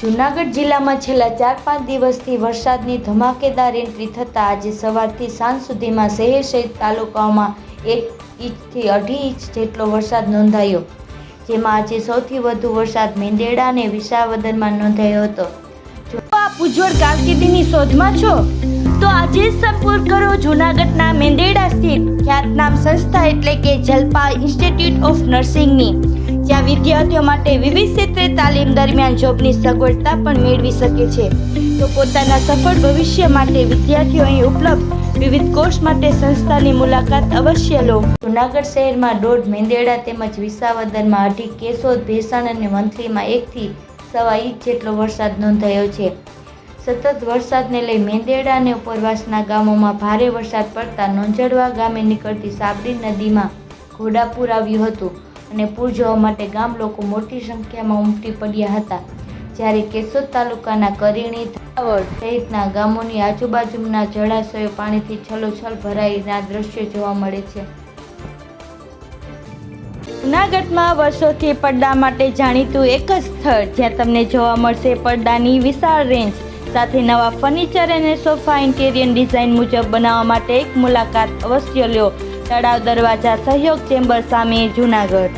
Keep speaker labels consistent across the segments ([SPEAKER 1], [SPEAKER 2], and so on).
[SPEAKER 1] જૂનાગઢ જિલ્લામાં છેલ્લા ચાર પાંચ દિવસથી વરસાદની ધમાકેદાર એન્ટ્રી થતાં આજે સવારથી સાંજ સુધીમાં શહેર સહિત તાલુકાઓમાં એક ઇંચથી અઢી ઇંચ જેટલો વરસાદ નોંધાયો, જેમાં આજે સૌથી વધુ વરસાદ મેંદેડા અને વિસાવદરમાં નોંધાયો હતો. જો આપ ઉજ્જવળ કારકિર્દીની શોધમાં છો, તો આજે જ સંપર્ક કરો જૂનાગઢના મેંદેડા સ્થિત ખ્યાતનામ સંસ્થા એટલે કે જલપા ઇન્સ્ટિટ્યૂટ ઓફ નર્સિંગની. જ્યાં વિદ્યાર્થીઓ માટે વિવિધ ક્ષેત્રે તાલીમ દરમિયાન જોબની સગવડતા પણ મેળવી શકે છે. તો પોતાના સફળ ભવિષ્ય માટે વિદ્યાર્થીઓ અહીં ઉપલબ્ધ. વિવિધ કોર્સ માટે સંસ્થાની મુલાકાત અવશ્ય લો. જુનાગઢ શહેરમાં દોઢ મેંદેડા તેમજ વિસાવદરમાં અઢી કેશોદ ભેસાણ અને વંથલીમાં એકથી સવા ઇંચ જેટલો વરસાદ નોંધાયો છે. સતત વરસાદને લઈ મેંદેડા અને ઉપરવાસના ગામોમાં ભારે વરસાદ પડતા નોંજળવા ગામે નીકળતી સાબરી નદીમાં ઘોડાપુર આવ્યું હતું. અને પૂર જોવા માટે ગામ લોકો મોટી સંખ્યામાં ઉમટી પડ્યા હતા. જ્યારે કેશોદ તાલુકાના કરીણી સહિતના ગામોની આજુબાજુના જળાશયો પાણીથી છલોછલ ભરાઈના દ્રશ્યો જોવા મળે છે. જૂનાગઢમાં વર્ષોથી પડદા માટે જાણીતું એક જ સ્થળ જ્યાં તમને જોવા મળશે પડદાની વિશાળ રેન્જ સાથે નવા ફર્નિચર અને સોફા ઇન્ટેરિયર ડિઝાઇન મુજબ બનાવવા માટે એક મુલાકાત અવશ્ય લ્યો તળાવ દરવાજા સહયોગ ચેમ્બર સામે જૂનાગઢ.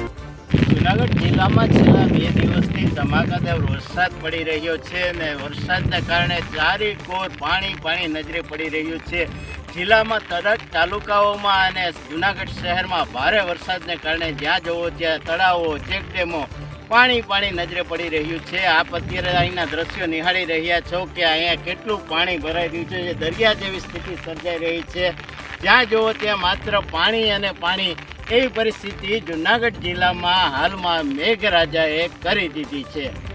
[SPEAKER 2] જુનાગઢ જિલ્લામાં છેલ્લા બે દિવસથી ધમાકાદાર વરસાદ પડી રહ્યો છે અને વરસાદના કારણે ચારે કોર પાણી પાણી નજરે પડી રહ્યું છે. જિલ્લામાં તરત તાલુકાઓમાં અને જુનાગઢ શહેરમાં ભારે વરસાદને કારણે જ્યાં જવો ત્યાં તળાવો ચેકડેમો પાણી પાણી નજરે પડી રહ્યું છે. આપ અત્યારે અહીંના દ્રશ્યો નિહાળી રહ્યા છો કે અહીંયા કેટલું પાણી ભરાઈ રહ્યું છે. દરિયા જેવી સ્થિતિ સર્જાઈ રહી છે. જ્યાં જુઓ ત્યાં માત્ર પાણી અને પાણી. એવી પરિસ્થિતિ જુનાગઢ જિલ્લામાં હાલમાં મેઘરાજાએ કરી દીધી છે.